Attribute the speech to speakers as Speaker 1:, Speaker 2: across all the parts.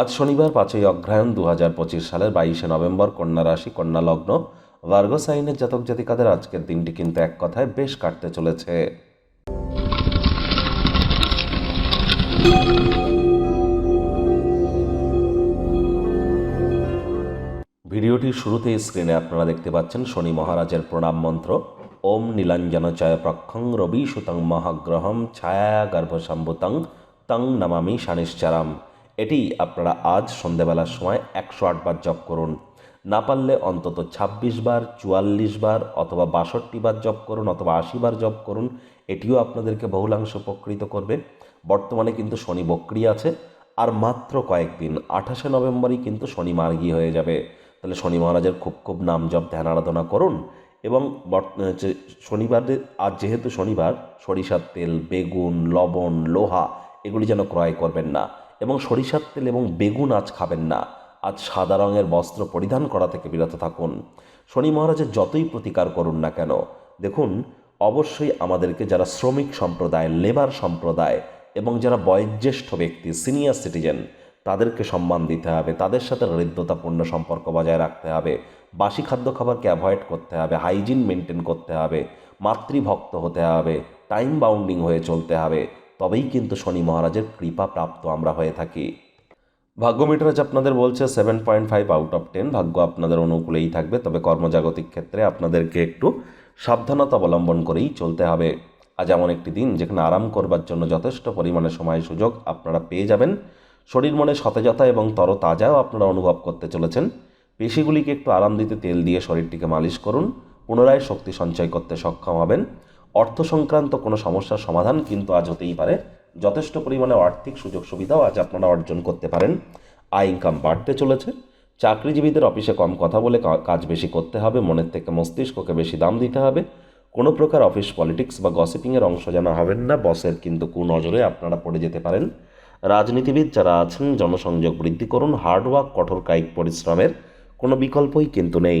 Speaker 1: আজ শনিবার পাঁচই অগ্রহায়ণ দু হাজার পঁচিশ সালের বাইশে নভেম্বর কন্যা রাশি, কন্যা লগ্ন, ভার্গ সাইনের জাতক জাতিকাদের আজকের দিনটি কিন্তু এক কথায় বেশ কাটতে চলেছে। ভিডিওটির শুরুতেই স্ক্রিনে আপনারা দেখতে পাচ্ছেন শনি মহারাজের প্রণাম মন্ত্র। ওম নীলাঞ্জন চয় প্রক্ষং রবি সুতং মহাগ্রহম ছায়া গর্ভসম্ভুতং তং নমামি শানিশ্চারাম। এটি আপনারা আজ সন্ধেবেলার সময় একশো আটবার জপ করুন। না পারলে অন্তত ছাব্বিশ বার, চুয়াল্লিশ বার অথবা বাষট্টি বার জপ করুন অথবা আশি বার জপ করুন, এটিও আপনাদেরকে বহুলাংশ উপকৃত করবে। বর্তমানে কিন্তু শনি বক্রি আছে আর মাত্র কয়েকদিন, আঠাশে নভেম্বরই কিন্তু শনি মার্গী হয়ে যাবে। তাহলে শনি মহারাজের খুব খুব নাম জপ, ধ্যান আরাধনা করুন এবং শনিবারে আজ যেহেতু শনিবার, সরিষার তেল, বেগুন, লবণ, লোহা এগুলি যেন ক্রয় করবেন না। এবং সরিষার তেল এবং বেগুন আজ খাবেন না। আজ সাদা রঙের বস্ত্র পরিধান করা থেকে বিরত থাকুন। শনি মহারাজের যতই প্রতিকার করুন না কেন, দেখুন, অবশ্যই আমাদেরকে যারা শ্রমিক সম্প্রদায়, লেবার সম্প্রদায় এবং যারা বয়োজ্যেষ্ঠ ব্যক্তি, সিনিয়র সিটিজেন, তাদেরকে সম্মান দিতে হবে, তাদের সাথে হৃদ্যতাপূর্ণ সম্পর্ক বজায় রাখতে হবে, বাসি খাদ্য খাবারকে অ্যাভয়েড করতে হবে হাইজিন মেনটেন করতে হবে, মাতৃভক্ত হতে হবে টাইম বাউন্ডিং হয়ে চলতে হবে তবেই কিন্তু শনি মহারাজের কৃপা প্রাপ্ত আমরা হয়ে থাকি। ভাগ্য মিটার আপনাদের বলছে seven point five out of ten ভাগ্য আপনাদের অনুকূলেই থাকবে, তবে কর্মজাগতিক ক্ষেত্রে আপনাদেরকে একটু সাবধানতা অবলম্বন করেই চলতে হবে। আজ এমন একটি দিন যেখানে আরাম করবার জন্য যথেষ্ট পরিমাণে সময় সুযোগ আপনারা পেয়ে যাবেন। শরীর মনে সতেজতা এবং তরতাজাও আপনারা অনুভব করতে চলেছেন। পেশিগুলিকে একটু আরাম দিতে তেল দিয়ে শরীরটিকে মালিশ করুন। পুনরায় শক্তি সঞ্চয় করতে সক্ষম হবেন। অর্থ সংক্রান্ত কোনো সমস্যার সমাধান কিন্তু আজ হতেই পারে। যথেষ্ট পরিমাণে আর্থিক সুযোগ সুবিধাও আজ আপনারা অর্জন করতে পারেন। আয় ইনকাম বাড়তে চলেছে। চাকরিজীবীদের অফিসে কম কথা বলে কাজ বেশি করতে হবে, মনের থেকে মস্তিষ্ককে বেশি দাম দিতে হবে। কোনো প্রকার অফিস পলিটিক্স বা গসিপিংয়ের অংশ যেন হবেন না, বসের কিন্তু কুনজরে আপনারা পড়ে যেতে পারেন। রাজনীতিবিদ যারা আছেন, জনসংযোগ বৃদ্ধি করুন হার্ডওয়ার্ক কঠোর কায়িক পরিশ্রমের কোনো বিকল্পই কিন্তু নেই।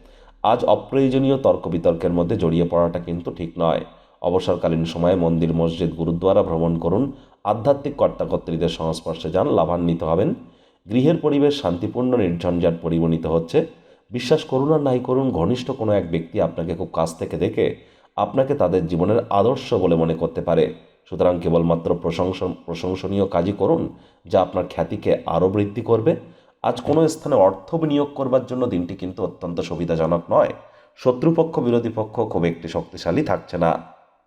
Speaker 1: আজ অপ্রয়োজনীয় তর্ক বিতর্কের মধ্যে জড়িয়ে পড়াটা কিন্তু ঠিক নয়। অবসরকালীন সময়ে মন্দির, মসজিদ, গুরুদ্বারা ভ্রমণ করুন। আধ্যাত্মিক কর্তাকর্ত্রীদের সংস্পর্শে যান, লাভান্বিত হবেন। গৃহের পরিবেশ শান্তিপূর্ণ, নির্ঝঞ্ঝাট পরিগণিত হচ্ছে। বিশ্বাস করুন আর নাই করুন, ঘনিষ্ঠ কোনো এক ব্যক্তি আপনাকে খুব কাছ থেকে দেখে আপনাকে তাদের জীবনের আদর্শ বলে মনে করতে পারে। সুতরাং কেবলমাত্র প্রশংসা, প্রশংসনীয় কাজই করুন, যা আপনার খ্যাতিকে আরও বৃদ্ধি করবে। আজ কোনো স্থানে অর্থ বিনিয়োগ করবার জন্য দিনটি কিন্তু অত্যন্ত সুবিধাজনক নয়। শত্রুপক্ষ, বিরোধী পক্ষ খুব একটি শক্তিশালী থাকছে না।